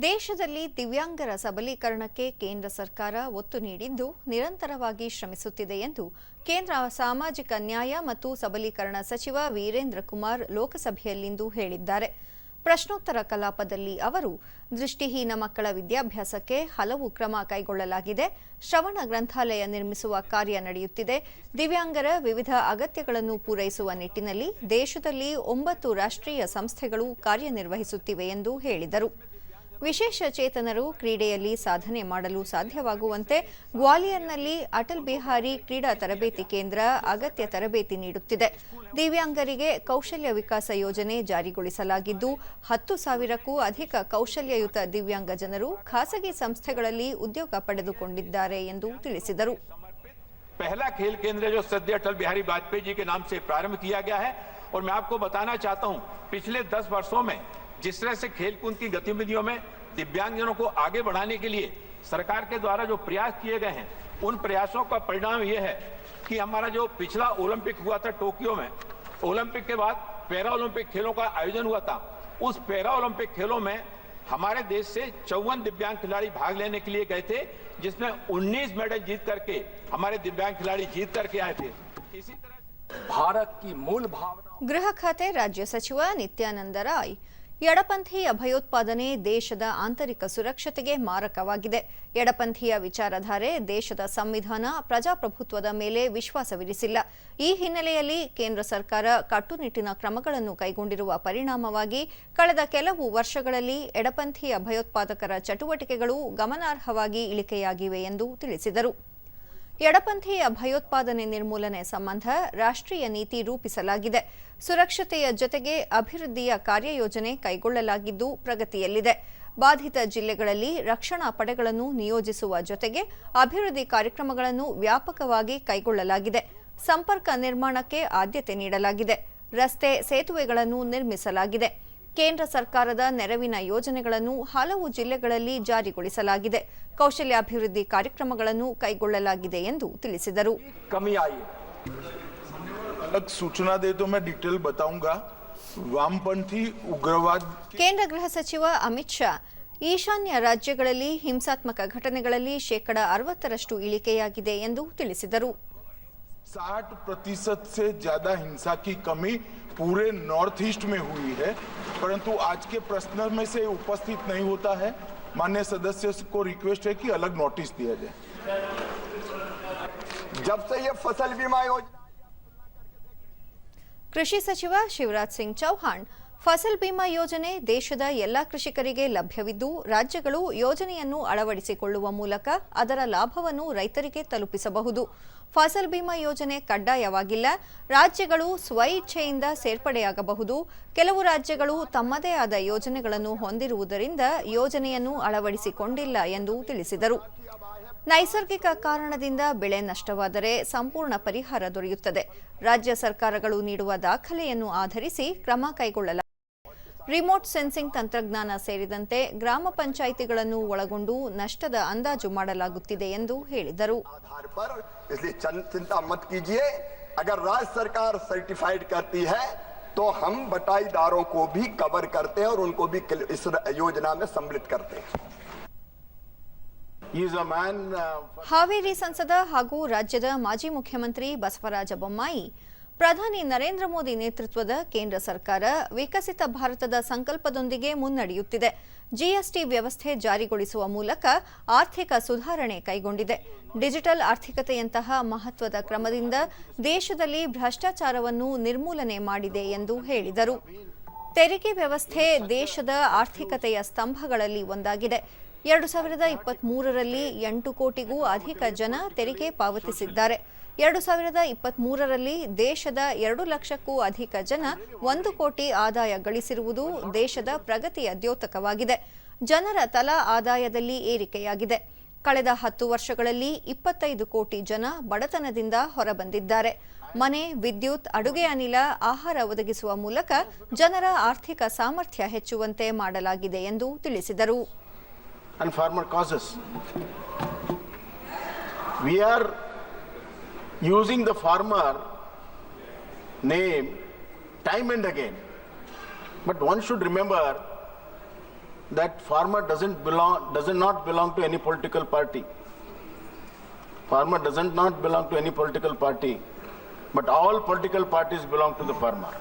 ದೇಶದಲ್ಲಿ ದಿವ್ಯಾಂಗರ ಸಬಲೀಕರಣಕ್ಕೆ ಕೇಂದ್ರ ಸರ್ಕಾರ ಒತ್ತು ನೀಡಿದ್ದು ನಿರಂತರವಾಗಿ ಶ್ರಮಿಸುತ್ತಿದೆ ಎಂದು ಕೇಂದ್ರ ಸಾಮಾಜಿಕ ನ್ಯಾಯ ಮತ್ತು ಸಬಲೀಕರಣ ಸಚಿವ ವೀರೇಂದ್ರ ಕುಮಾರ್ ಲೋಕಸಭೆಯಲ್ಲಿಂದು ಹೇಳಿದ್ದಾರೆ. ಪ್ರಶ್ನೋತ್ತರ ಕಲಾಪದಲ್ಲಿ ಅವರು, ದೃಷ್ಟಿಹೀನ ಮಕ್ಕಳ ವಿದ್ಯಾಭ್ಯಾಸಕ್ಕೆ ಹಲವು ಕ್ರಮ ಕೈಗೊಳ್ಳಲಾಗಿದೆ. ಶ್ರವಣ ಗ್ರಂಥಾಲಯ ನಿರ್ಮಿಸುವ ಕಾರ್ಯ ನಡೆಯುತ್ತಿದೆ. ದಿವ್ಯಾಂಗರ ವಿವಿಧ ಅಗತ್ಯಗಳನ್ನು ಪೂರೈಸುವ ನಿಟ್ಟಿನಲ್ಲಿ ದೇಶದಲ್ಲಿ ಒಂಬತ್ತು ರಾಷ್ಟ್ರೀಯ ಸಂಸ್ಥೆಗಳು ಕಾರ್ಯನಿರ್ವಹಿಸುತ್ತಿವೆ ಎಂದು ಹೇಳಿದರು. ವಿಶೇಷ ಚೇತನರು ಕ್ರೀಡೆಯಲ್ಲಿ ಸಾಧನೆ ಮಾಡಲು ಸಾಧ್ಯವಾಗುವಂತೆ ಗ್ವಾಲಿಯರ್ನಲ್ಲಿ ಅಟಲ್ ಬಿಹಾರಿ ಕ್ರೀಡಾ ತರಬೇತಿ ಕೇಂದ್ರ ಅಗತ್ಯ ತರಬೇತಿ ನೀಡುತ್ತಿದೆ ದಿವ್ಯಾಂಗರಿಗೆ ಕೌಶಲ್ಯ ವಿಕಾಸ ಯೋಜನೆ ಜಾರಿಗೊಳಿಸಲಾಗಿದ್ದು ಹತ್ತು ಸಾವಿರಕ್ಕೂ ಅಧಿಕ ಕೌಶಲ್ಯಯುತ ದಿವ್ಯಾಂಗ ಜನರು ಖಾಸಗಿ ಸಂಸ್ಥೆಗಳಲ್ಲಿ ಉದ್ಯೋಗ ಪಡೆದುಕೊಂಡಿದ್ದಾರೆ ಎಂದು ತಿಳಿಸಿದರು पहला खेल केंद्र जो सद्य अटल बिहारी वाजपेयी जी के नाम से प्रारंभ किया गया है और मैं आपको बताना चाहता हूं पिछले दस वर्षों में जिस तरह से खेलकूद की गतिविधियों में दिव्यांगजनों को आगे बढ़ाने के लिए सरकार के द्वारा जो प्रयास किए गए हैं, उन प्रयासों का परिणाम यह है कि हमारा जो पिछला ओलंपिक हुआ था टोक्यो में, ओलंपिक के बाद पैरा ओलंपिक खेलों का आयोजन हुआ था। उस पैरा ओलंपिक खेलों में हमारे देश से चौवन दिव्यांग खिलाड़ी भाग लेने के लिए गए थे, जिसमें 19 मेडल जीत करके हमारे दिव्यांग खिलाड़ी जीत करके आए थे। इसी तरह भारत की मूल भावना गृह खाते राज्य सचिव नित्यानंद राय ಎಡಪಂಥೀಯ ಭಯೋತ್ಪಾದನೆ ದೇಶದ ಆಂತರಿಕ ಸುರಕ್ಷತೆಗೆ ಮಾರಕವಾಗಿದೆ. ಎಡಪಂಥೀಯ ವಿಚಾರಧಾರೆ ದೇಶದ ಸಂವಿಧಾನ ಪ್ರಜಾಪ್ರಭುತ್ವದ ಮೇಲೆ ವಿಶ್ವಾಸವಿರಿಸಿಲ್ಲ. ಈ ಹಿನ್ನೆಲೆಯಲ್ಲಿ ಕೇಂದ್ರ ಸರ್ಕಾರ ಕಟ್ಟುನಿಟ್ಟಿನ ಕ್ರಮಗಳನ್ನು ಕೈಗೊಂಡಿರುವ ಪರಿಣಾಮವಾಗಿ ಕಳೆದ ಕೆಲವು ವರ್ಷಗಳಲ್ಲಿ ಎಡಪಂಥೀಯ ಭಯೋತ್ಪಾದಕರ ಚಟುವಟಿಕೆಗಳು ಗಮನಾರ್ಹವಾಗಿ ಇಳಿಕೆಯಾಗಿವೆ ಎಂದು ತಿಳಿಸಿದರು. ಎಡಪಂಥೀಯ ಭಯೋತ್ಪಾದನೆ ನಿರ್ಮೂಲನೆ ಸಂಬಂಧ ರಾಷ್ಟ್ರೀಯ ನೀತಿ ರೂಪಿಸಲಾಗಿದೆ. ಸುರಕ್ಷತೆಯ ಜೊತೆಗೆ ಅಭಿವೃದ್ಧಿಯ ಕಾರ್ಯಯೋಜನೆ ಕೈಗೊಳ್ಳಲಾಗಿದ್ದು ಪ್ರಗತಿಯಲ್ಲಿದೆ. ಬಾಧಿತ ಜಿಲ್ಲೆಗಳಲ್ಲಿ ರಕ್ಷಣಾ ಪಡೆಗಳನ್ನು ನಿಯೋಜಿಸುವ ಜೊತೆಗೆ ಅಭಿವೃದ್ಧಿ ಕಾರ್ಯಕ್ರಮಗಳನ್ನು ವ್ಯಾಪಕವಾಗಿ ಕೈಗೊಳ್ಳಲಾಗಿದೆ. ಸಂಪರ್ಕ ನಿರ್ಮಾಣಕ್ಕೆ ಆದ್ಯತೆ ನೀಡಲಾಗಿದೆ. ರಸ್ತೆ ಸೇತುವೆಗಳನ್ನು ನಿರ್ಮಿಸಲಾಗಿದೆ. ಕೇಂದ್ರ ಸರ್ಕಾರದ ನೆರವಿನ ಯೋಜನೆಗಳನ್ನು ಹಲವು ಜಿಲ್ಲೆಗಳಲ್ಲಿ ಜಾರಿಗೊಳಿಸಲಾಗಿದೆ ಕೌಶಲ್ಯಾಭಿವೃದ್ಧಿ ಕಾರ್ಯಕ್ರಮಗಳನ್ನು ಕೈಗೊಳ್ಳಲಾಗಿದೆ ಎಂದು ತಿಳಿಸಿದರು कमी आई है अलग सूचना दे तो मैं डिटेल बताऊंगा वामपंथी उग्रवाद ಕೇಂದ್ರ गृह ಸಚಿವ ಅಮಿತ್ ಶಾ ಈಶಾನ್ಯ ರಾಜ್ಯಗಳಲ್ಲಿ ಹಿಂಸಾತ್ಮಕ ಘಟನೆಗಳಲ್ಲಿ ಶೇಕಡ ಅರವತ್ತರಷ್ಟು ಇಳಿಕೆಯಾಗಿದೆ ಎಂದು ತಿಳಿಸಿದರು साठ प्रतिशत से ज्यादा हिंसा की कमी पूरे नॉर्थ ईस्ट में हुई है परंतु आज के प्रश्न में से उपस्थित नहीं होता है। मान्य सदस्य को रिक्वेस्ट है कि अलग नोटिस दिया जाए। जब से ये फ़सल बीमा योजना कृषि सचिव शिवराज सिंह चौहान ಫಸಲ್ ಬಿಮಾ ಯೋಜನೆ ದೇಶದ ಎಲ್ಲಾ ಕೃಷಿಕರಿಗೆ ಲಭ್ಯವಿದ್ದು, ರಾಜ್ಯಗಳು ಯೋಜನೆಯನ್ನು ಅಳವಡಿಸಿಕೊಳ್ಳುವ ಮೂಲಕ ಅದರ ಲಾಭವನ್ನು ರೈತರಿಗೆ ತಲುಪಿಸಬಹುದು. ಫಸಲ್ ಬಿಮಾ ಯೋಜನೆ ಕಡ್ಡಾಯವಾಗಿಲ್ಲ. ರಾಜ್ಯಗಳು ಸ್ವಇಚ್ಛೆಯಿಂದ ಸೇರ್ಪಡೆಯಾಗಬಹುದು. ಕೆಲವು ರಾಜ್ಯಗಳು ತಮ್ಮದೇ ಆದ ಯೋಜನೆಗಳನ್ನು ಹೊಂದಿರುವುದರಿಂದ ಯೋಜನೆಯನ್ನು ಅಳವಡಿಸಿಕೊಂಡಿಲ್ಲ ಎಂದು ತಿಳಿಸಿದರು. ನೈಸರ್ಗಿಕ ಕಾರಣದಿಂದ ಬೆಳೆ ನಷ್ಟವಾದರೆ ಸಂಪೂರ್ಣ ಪರಿಹಾರ ದೊರೆಯುತ್ತದೆ. ರಾಜ್ಯ ಸರ್ಕಾರಗಳು ನೀಡುವ ದಾಖಲೆಯನ್ನು ಆಧರಿಸಿ ಕ್ರಮ ಕೈಗೊಳ್ಳಲಾಗಿದೆ ರಿಮೋಟ್ ಸೆನ್ಸಿಂಗ್ ತಂತ್ರಜ್ಞಾನ ಸೇರಿದಂತೆ ಗ್ರಾಮ ಪಂಚಾಯಿತಿಗಳನ್ನು ಒಳಗೊಂಡು ನಷ್ಟದ ಅಂದಾಜು ಮಾಡಲಾಗುತ್ತಿದೆ ಎಂದು ಹೇಳಿದರು आधार पर इसलिए चन- चिंता मत कीजिए अगर राज्य सरकार सर्टिफाइड करती है तो हम बटाईदारों को भी कवर करते हैं और उनको भी किल- इस योजना में सम्मिलित करते हैं He is a man uh, Haveri ಸಂಸದ ಹಾಗೂ ರಾಜ್ಯದ ಮಾಜಿ ಮುಖ್ಯಮಂತ್ರಿ ಬಸವರಾಜ ಬೊಮ್ಮಾಯಿ ಪ್ರಧಾನಿ ನರೇಂದ್ರ ಮೋದಿ ನೇತೃತ್ವದ ಕೇಂದ್ರ ಸರ್ಕಾರ ವಿಕಸಿತ ಭಾರತದ ಸಂಕಲ್ಪದೊಂದಿಗೆ ಮುನ್ನಡೆಯುತ್ತಿದೆ. ಜಿಎಸ್ಟಿ ವ್ಯವಸ್ಥೆ ಜಾರಿಗೊಳಿಸುವ ಮೂಲಕ ಆರ್ಥಿಕ ಸುಧಾರಣೆ ಕೈಗೊಂಡಿದೆ. ಡಿಜಿಟಲ್ ಆರ್ಥಿಕತೆಯಂತಹ ಮಹತ್ವದ ಕ್ರಮದಿಂದ ದೇಶದಲ್ಲಿ ಭ್ರಷ್ಟಾಚಾರವನ್ನು ನಿರ್ಮೂಲನೆ ಮಾಡಿದೆ ಎಂದು ಹೇಳಿದರು. ತೆರಿಗೆ ವ್ಯವಸ್ಥೆ ದೇಶದ ಆರ್ಥಿಕತೆಯ ಸ್ತಂಭಗಳಲ್ಲಿ ಒಂದಾಗಿದೆ. ಎರಡು ಸಾವಿರದ ಇಪ್ಪತ್ತ್ ಮೂರರಲ್ಲಿ ಎಂಟು ಕೋಟಿಗೂ ಅಧಿಕ ಜನ ತೆರಿಗೆ ಪಾವತಿಸಿದ್ದಾರೆ. ಎರಡು ಸಾವಿರದ ಇಪ್ಪತ್ತ್ ಮೂರರಲ್ಲಿ ದೇಶದ ಎರಡು ಲಕ್ಷಕ್ಕೂ ಅಧಿಕ ಜನ ಒಂದು ಕೋಟಿ ಆದಾಯ ಗಳಿಸಿರುವುದು ದೇಶದ ಪ್ರಗತಿಯ ದ್ಯೋತಕವಾಗಿದೆ. ಜನರ ತಲಾ ಆದಾಯದಲ್ಲಿ ಏರಿಕೆಯಾಗಿದೆ. ಕಳೆದ ಹತ್ತು ವರ್ಷಗಳಲ್ಲಿ ಇಪ್ಪತ್ತೈದು ಕೋಟಿ ಜನ ಬಡತನದಿಂದ ಹೊರಬಂದಿದ್ದಾರೆ. ಮನೆ, ವಿದ್ಯುತ್, ಅಡುಗೆ ಅನಿಲ, ಆಹಾರ ಒದಗಿಸುವ ಮೂಲಕ ಜನರ ಆರ್ಥಿಕ ಸಾಮರ್ಥ್ಯ ಹೆಚ್ಚುವಂತೆ ಮಾಡಲಾಗಿದೆ ಎಂದು ತಿಳಿಸಿದರು. Using the farmer name time and again. But one should remember that farmer doesn't belong, does not not belong to any political party. Farmer doesn't not belong to any political party, but all political parties belong to the farmer.